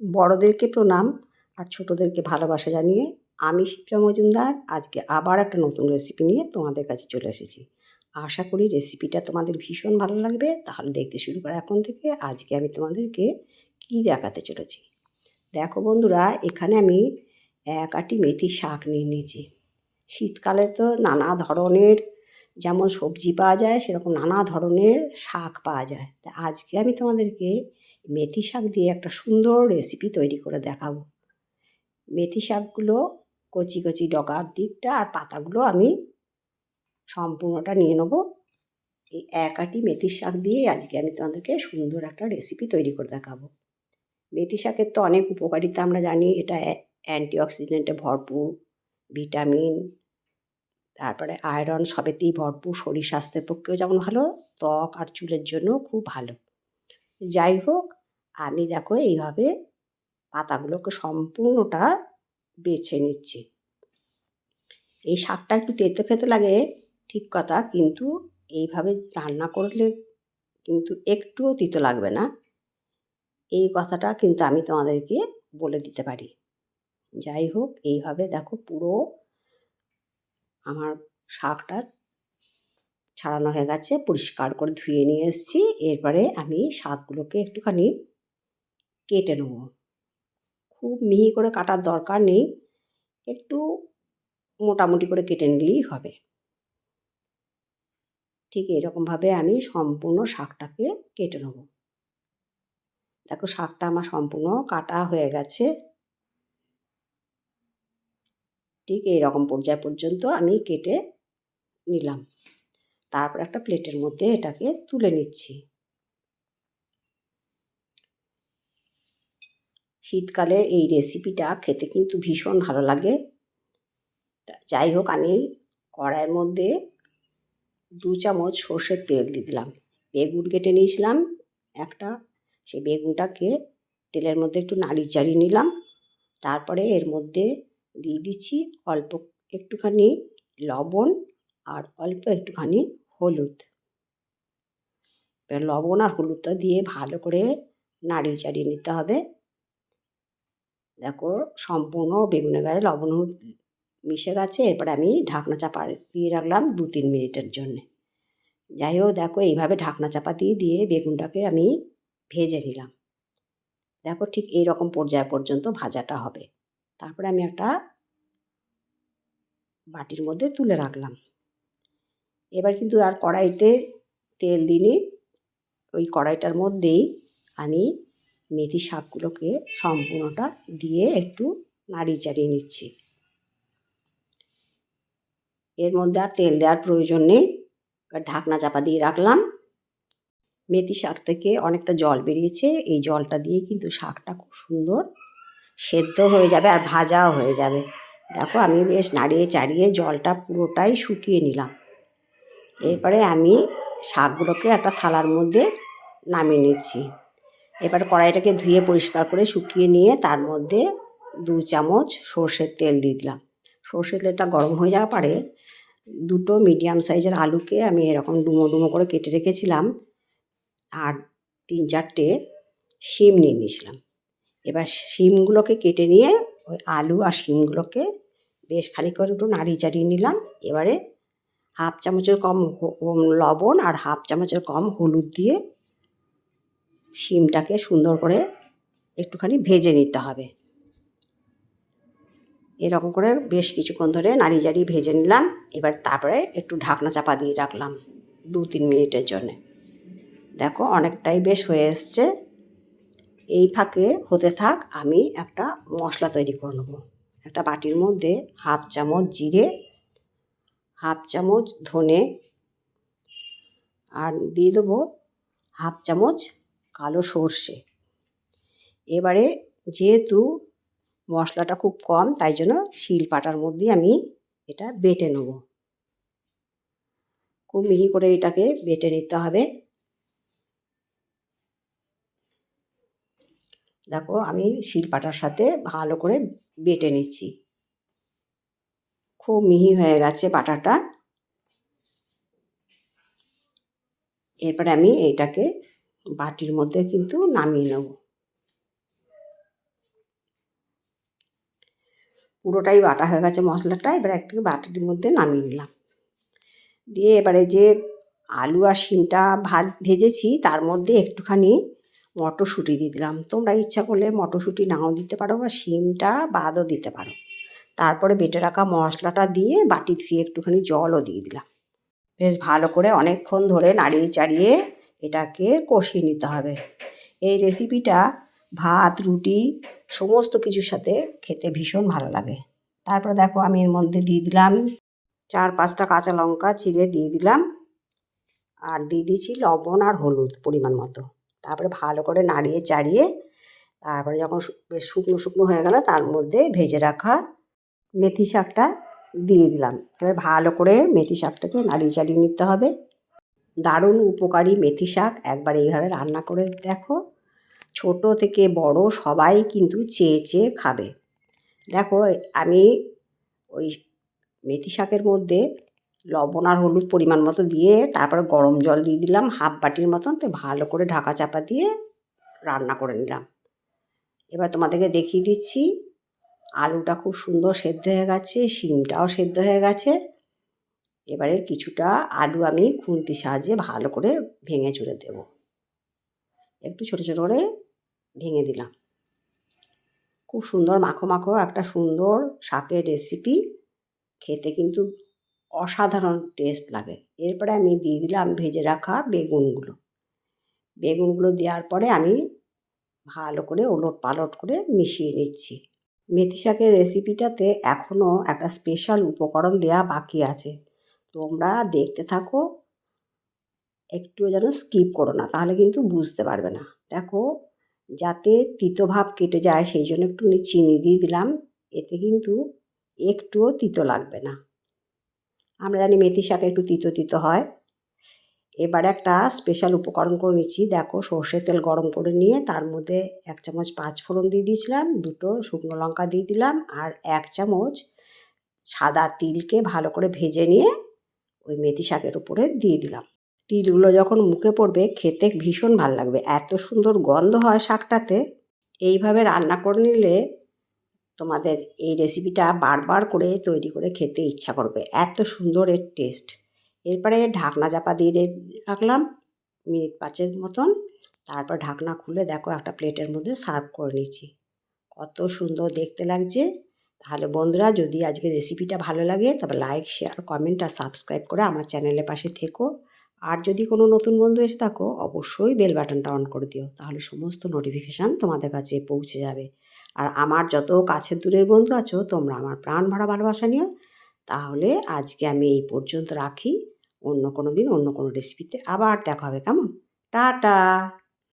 বড়োদেরকে প্রণাম আর ছোটোদেরকে ভালোবাসা জানিয়ে আমি শিপ্রা মজুমদার, আজকে আবার একটা নতুন রেসিপি নিয়ে তোমাদের কাছে চলে এসেছি। আশা করি রেসিপিটা তোমাদের ভীষণ ভালো লাগবে। তাহলে দেখতে শুরু করা এখন থেকে। আজকে আমি তোমাদেরকে কী দেখাতে চলেছি? দেখো বন্ধুরা, এখানে আমি এক আটি মেথি শাক নিয়ে নিয়েছি। শীতকালে তো নানা ধরনের যেমন সবজি পাওয়া যায়, সেরকম নানা ধরনের শাক পাওয়া যায়। তা আজকে আমি তোমাদেরকে মেথি শাক দিয়ে একটা সুন্দর রেসিপি তৈরি করে দেখাবো। মেথি শাকগুলো কচি কচি ডগার দিকটা আর পাতাগুলো আমি সম্পূর্ণটা নিয়ে নেব। এই এক আটি মেথি শাক দিয়ে আজকে আমি তোমাদেরকে সুন্দর একটা রেসিপি তৈরি করে দেখাবো। মেথি শাকের তো অনেক উপকারিতা আমরা জানি, এটা অ্যান্টিঅক্সিডেন্টে ভরপুর ভিটামিন তারপরে আয়রন সবেতেই ভরপুর, শরীর স্বাস্থ্যের পক্ষেও যেমন ভালো, ত্বক আর চুলের জন্য খুব ভালো। যাই হোক আমি দেখো এইভাবে পাতাগুলোকে সম্পূর্ণটা বেছে নিচ্ছি। এই শাকটা একটু তেতো খেতে লাগে, ঠিক কথা, কিন্তু এইভাবে রান্না করলে কিন্তু একটুও তিতো লাগবে না। এই কথাটা কিন্তু আমি তোমাদেরকে বলে দিতে পারি। যাই হোক, এইভাবে দেখো পুরো আমার শাকটা ছাড়ানো হয়ে গেছে, পরিষ্কার করে ধুয়ে নিয়ে এসেছি। এরপরে আমি শাকগুলোকে একটুখানি কেটে নেব। খুব মিহি করে কাটার দরকার নেই। একটু মোটামুটি করে কেটে নিলেই হবে। ঠিক এরকমভাবে আমি সম্পূর্ণ শাকটাকে কেটে নেব। দেখো শাকটা আমার সম্পূর্ণ কাটা হয়ে গেছে। ঠিক এইরকম পর্যায় পর্যন্ত আমি কেটে নিলাম। তারপর একটা প্লেটের মধ্যে এটাকে তুলে নিচ্ছি। শীতকালে এই রেসিপিটা খেতে কিন্তু ভীষণ ভালো লাগে। যাই হোক, আমি কড়াইয়ের মধ্যে দু চামচ সর্ষের তেল দিয়ে দিলাম। বেগুন কেটে নিয়েছিলাম একটা। সেই বেগুনটাকে তেলের মধ্যে একটু নাড়ি চাড়িয়ে নিলাম। তারপরে এর মধ্যে দিয়ে দিচ্ছি অল্প একটুখানি লবণ আর অল্প একটুখানি হলুদ। লবণ আর হলুদটা দিয়ে ভালো করে নাড়িয়ে চাড়িয়ে নিতে হবে। দেখো, সম্পূর্ণ বেগুনের গায়ে লবণ মিশে গেছে, এরপরে আমি ঢাকনা চাপা দিয়ে রাখলাম দু তিন মিনিটের জন্যে। যাই হোক, দেখো, এইভাবে ঢাকনা চাপা দিয়ে দিয়ে বেগুনটাকে আমি ভেজে নিলাম। দেখো, ঠিক এই রকম পর্যায় পর্যন্ত ভাজাটা হবে। তারপরে আমি একটা বাটির মধ্যে তুলে রাখলাম। এবার কিন্তু আর কড়াইতে তেল দিইনি। ওই কড়াইটার মধ্যেই আমি মেথি শাকগুলোকে সম্পূর্ণটা দিয়ে একটু নাড়িয়ে চাড়িয়ে নিচ্ছি। এর মধ্যে আর তেল দেওয়ার প্রয়োজন নেই। ঢাকনা চাপা দিয়ে রাখলাম। মেথি শাক থেকে অনেকটা জল বেরিয়েছে। এই জলটা দিয়ে কিন্তু শাকটা খুব সুন্দর সেদ্ধ হয়ে যাবে আর ভাজাও হয়ে যাবে। দেখো আমি বেশ নাড়িয়ে চাড়িয়ে জলটা পুরোটাই শুকিয়ে নিলাম। এরপরে আমি শাকগুলোকে একটা থালার মধ্যে নামিয়ে নিচ্ছি। এবার কড়াইটাকে ধুয়ে পরিষ্কার করে শুকিয়ে নিয়ে তার মধ্যে দু চামচ সর্ষের তেল দিয়ে দিলাম। সর্ষের তেলটা গরম হয়ে যাওয়ার পরে দুটো মিডিয়াম সাইজের আলুকে আমি এরকম ডুমো ডুমো করে কেটে রেখেছিলাম আর তিন চারটে শিম নিয়ে নিয়েছিলাম। এবার শিমগুলোকে কেটে নিয়ে ওই আলু আর শিমগুলোকে বেশ খালি করে একটু নাড়িয়ে চাড়িয়ে নিলাম। এবারে হাফ চামচের কম লবণ আর হাফ চামচের কম হলুদ দিয়ে শিমটাকে সুন্দর করে একটুখানি ভেজে নিতে হবে। এরকম করে বেশ কিছুক্ষণ ধরে নাড়িয়ে চাড়িয়ে ভেজে নিলাম। এবার তারপরে একটু ঢাকনা চাপা দিয়ে রাখলাম দু তিন মিনিটের জন্যে। দেখো অনেকটাই বেশ হয়ে এসছে। এই ফাঁকে হতে থাক আমি একটা মশলা তৈরি করে নেব। একটা বাটির মধ্যে হাফ চামচ জিরে, হাফ চামচ ধনে, আর দিয়ে দেবো হাফ চামচ কালো সর্ষে। এবারে যেহেতু মশলাটা খুব কম, তাই জন্য শিল পাটার মধ্যে আমি এটা বেটে নেব। খুব মিহি করে এটাকে বেটে নিতে হবে। দেখো, আমি শিলপাটার সাথে ভালো করে বেটে নিচ্ছি। খুব মিহি হয়ে গেছে পাটাটা। এরপরে আমি এটাকে বাটির মধ্যে কিন্তু নামিয়ে নেব। পুরোটাই বাটা হয়ে গেছে মশলাটা, এবার একটু বাটির মধ্যে নামিয়ে নিলাম। দিয়ে এবারে যে আলু আর শিমটা ভাত ভেজেছি, তার মধ্যে একটুখানি মটরশুঁটি দিয়ে দিলাম। তোমরা ইচ্ছা করলে মটরশুঁটি নাও দিতে পারো বা শিমটা বাদও দিতে পারো। তারপরে বেটে রাখা মশলাটা দিয়ে বাটি ধুয়ে একটুখানি জলও দিয়ে দিলাম। বেশ ভালো করে অনেকক্ষণ ধরে নাড়িয়ে চাড়িয়ে এটাকে কষিয়ে নিতে হবে। এই রেসিপিটা ভাত, রুটি, সমস্ত কিছুর সাথে খেতে ভীষণ ভালো লাগে। তারপর দেখো আমি এর মধ্যে দিয়ে দিলাম চার পাঁচটা কাঁচা লঙ্কা চিড়ে দিয়ে দিলাম আর দিয়ে দিয়েছি লবণ আর হলুদ পরিমাণ মতো। তারপরে ভালো করে নাড়িয়ে চাড়িয়ে তারপরে যখন বেশ শুকনো শুকনো হয়ে গেল তার মধ্যে ভেজে রাখা মেথি শাকটা দিয়ে দিলাম। এবার ভালো করে মেথি শাকটাকে নাড়িয়ে চাড়িয়ে নিতে হবে। দারুণ উপকারী মেথি শাক। একবার এইভাবে রান্না করে দেখো। ছোট থেকে বড় সবাই কিন্তু চেয়ে চেয়ে খাবে। দেখো, আমি ওই মেথি শাকের মধ্যে লবণ আর হলুদ পরিমাণ মতো দিয়ে তারপরে গরম জল দিয়ে দিলাম, হাফ বাটির মতন। তো ভালো করে ঢাকা চাপা দিয়ে রান্না করে নিলাম। এবার তোমাদেরকে দেখিয়ে দিচ্ছি। আলুটা খুব সুন্দর সেদ্ধ হয়ে গেছে, শিমটাও সেদ্ধ হয়ে গেছে। এবারে কিছুটা আলু আমি খুন্তির সাহায্যে ভালো করে ভেঙে চুড়ে দেব। একটু ছোটো ছোটো করে ভেঙে দিলাম। খুব সুন্দর মাখো মাখো একটা সুন্দর শাকের রেসিপি খেতে কিন্তু অসাধারণ টেস্ট লাগে। এরপরে আমি দিয়ে দিলাম ভেজে রাখা বেগুনগুলো। বেগুনগুলো দেওয়ার পরে আমি ভালো করে ওলট পালট করে মিশিয়ে নিচ্ছি। মেথি শাকের রেসিপিটাতে এখনও একটা স্পেশাল উপকরণ দেওয়া বাকি আছে। তোমরা দেখতে থাকো। একটুও যেন স্কিপ করো না, তাহলে কিন্তু বুঝতে পারবে না। দেখো, যাতে তিতো ভাব কেটে যায়, সেই জন্য একটুখানি চিনি দিয়ে দিলাম। এতে কিন্তু একটুও তিতো লাগবে না। আমরা জানি মেথি শাক একটু তিতো তিতো হয়। এবার একটা স্পেশাল উপকরণ করে নিচ্ছি। দেখো, সর্ষের তেল গরম করে নিয়ে তার মধ্যে এক চামচ পাঁচ ফোড়ন দিয়ে দিয়েছিলাম, দুটো শুকনো লঙ্কা দিয়ে দিলাম, আর এক চামচ সাদা তিলকে ভালো করে ভেজে নিয়ে ওই মেথি শাকের উপরে দিয়ে দিলাম। তিলগুলো যখন মুখে পড়বে, খেতে ভীষণ ভালো লাগবে। এত সুন্দর গন্ধ হয় শাকটাতে। এইভাবে রান্না করে নিলে তোমাদের এই রেসিপিটা বারবার করে তৈরি করে খেতে ইচ্ছা করবে। এত সুন্দর এর টেস্ট এরপরে ঢাকনা চাপা দিয়ে রাখলাম মিনিট পাঁচের মতন। তারপর ঢাকনা খুলে দেখো একটা প্লেটের মধ্যে সার্ভ করে নিচ্ছি। কত সুন্দর দেখতে লাগছে। তাহলে বন্ধুরা যদি আজকে রেসিপিটা ভালো লাগে, তবে লাইক শেয়ার কমেন্ট আর সাবস্ক্রাইব করে আমার চ্যানেলের পাশে থেকো। আর যদি কোনো নতুন বন্ধু এসে থাকো, অবশ্যই বেল বাটনটা অন করে দিও, তাহলে সমস্ত নোটিফিকেশান তোমাদের কাছে পৌঁছে যাবে। আর আমার যত কাছের দূরের বন্ধু আছো, তোমরা আমার প্রাণ ভরা ভালোবাসা নিও। তাহলে আজকে আমি এই পর্যন্ত রাখি। অন্য কোনো দিন অন্য কোনো রেসিপিতে আবার দেখা হবে, কেমন? টাটা!